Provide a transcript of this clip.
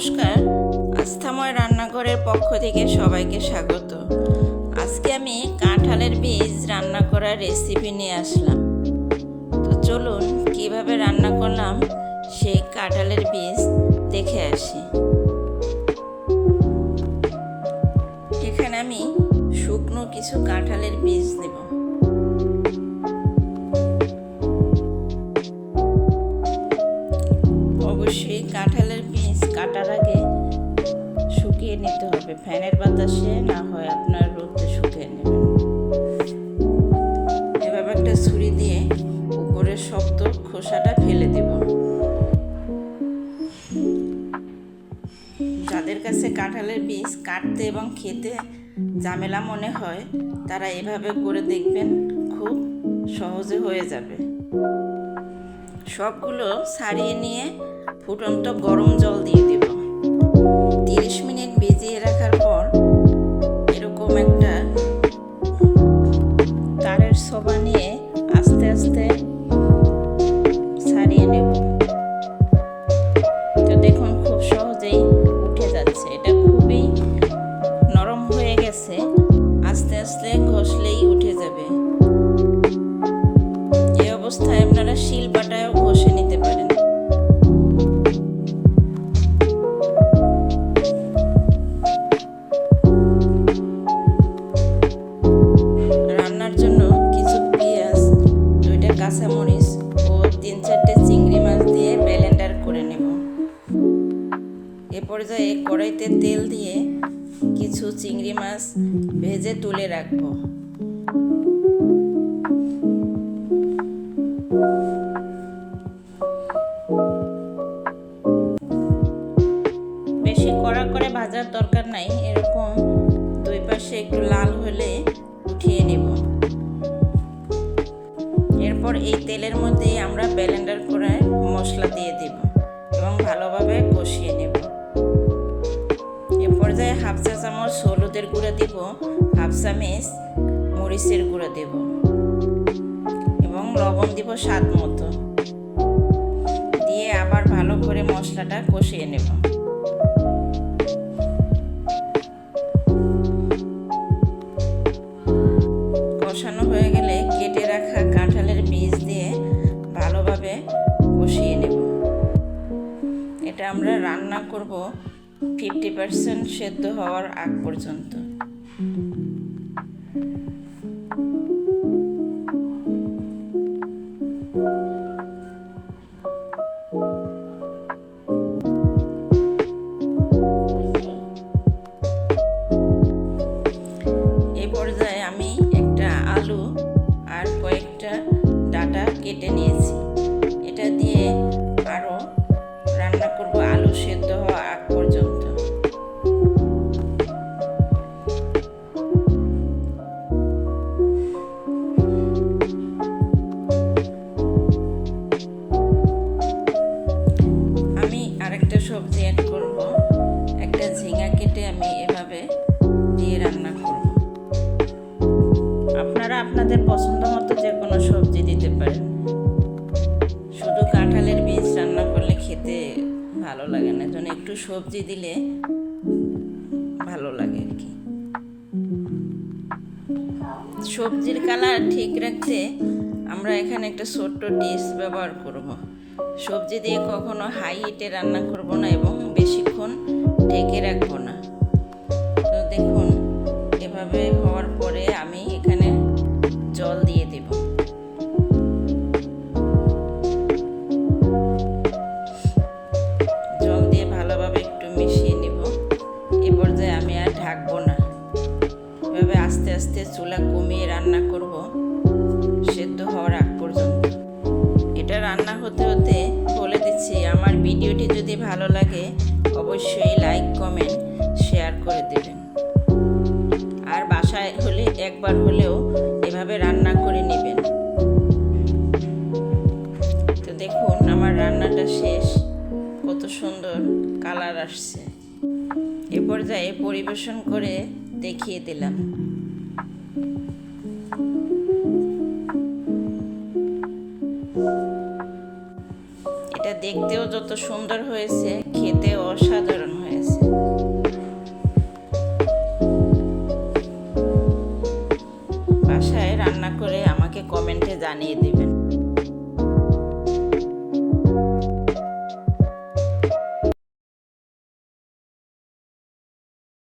নমস্কার। আস্থাময় রান্নাঘরের পক্ষ থেকে সবাইকে স্বাগত। আজকে আমি কাঁঠালের বীজ রান্না করার রেসিপি নিয়ে আসলাম। তো চলুন কীভাবে রান্না করলাম সেই কাঁঠালের বীজ দেখে আসি। এখানে আমি শুকনো কিছু কাঁঠালের বীজ নেব। অবশ্যই কাঁঠালের কাটার আগে শুকিয়ে নিতে হবে। ফ্যানের বাতাসে না হয় আপনার রোদে শুকিয়ে নেবেন এভাবে একটা ছুরি দিয়ে উপরের শক্ত খোসাটা ফেলে দেব। যাদের কাছে কাঁঠালের বীজ কাটতে এবং খেতে ঝামেলা মনে হয়, তারা এভাবে করে দেখবেন খুব সহজে হয়ে যাবে। সবগুলো ছাড়িয়ে নিয়ে ফুটন্ত গরম জল দিয়ে দেব। তিরিশ মিনিট ভিজিয়ে রাখার পর এরকম একটা তারের সবা নিয়ে আস্তে আস্তে ছাড়িয়ে নেব। তো দেখুন খুব সহজেই উঠে যাচ্ছে। এটা খুবই নরম হয়ে গেছে। আস্তে আস্তে কাঁচামরিচ ও তিন চারটে চিংড়ি মাছ দিয়ে ব্লেন্ডার করে নেব। এ পর্যায়ে কড়াইতে তেল দিয়ে কিছু চিংড়ি মাছ ভেজে তুলে রাখব। বেশি কড়া করে ভাজার দরকার নাই, এরকম দুই পাশে একটু লাল হলে উঠিয়ে নেব। এরপর এই তেলের মধ্যে আমরা ব্লেন্ডার করে মশলা দিয়ে দেব এবং ভালোভাবে কষিয়ে নেব। এ পর্যায়ে হাফ চা চামচ হলুদের গুঁড়া দেব, হাফ চামচ মরিচের গুঁড়া দেব এবং লবণ দিব স্বাদ মতো। দিয়ে আবার ভালো করে মশলাটা কষিয়ে নেব। রান্না করব ফিফটি পার্সেন্ট সেদ্ধ হওয়ার আগ পর্যন্ত। এই পর্যায়ে আমি একটা আলু আর কয়েকটা ডাটা কেটে নিয়েছি। সেদ্ধ হওয়া আগ পর্যন্ত। আমি আরেকটা সবজি অ্যাড করব। একটা ঝিঙা কেটে আমি এভাবে দিয়ে রান্না করব। আপনারা আপনাদের পছন্দ মতো একটু সবজি দিলে ভালো লাগে আর কি। সবজির কালার ঠিক রাখতে আমরা এখানে একটা ছোট্ট ডিশ ব্যবহার করব। সবজি দিয়ে কখনো হাই হিটে রান্না করব না এবং বেশিক্ষণ ঢেকে রাখব না। তো দেখুন, এভাবে হওয়ার পরে আমি এখানে জল দিয়ে দেব। আস্তে আস্তে চুলা কমিয়ে রান্না করব, সেদ্ধ হওয়ার আগ পর্যন্ত। এটা রান্না হতে হতে বলে দিচ্ছি, আমার ভিডিওটি যদি ভালো লাগে, অবশ্যই লাইক, কমেন্ট, শেয়ার করে দেবেন। আর বাসায় হলে, একবার হলেও এভাবে রান্না করে নেবেন। তো দেখুন, আমার রান্নাটা শেষ। কত সুন্দর কালার আসছে। এ পর্যায়ে পরিবেশন করে দেখিয়ে দিলাম। দেখতেও যত সুন্দর হয়েছে খেতে অসাধারণ হয়েছে। বাসায় রান্না করে আমাকে কমেন্টে জানিয়ে দিবেন।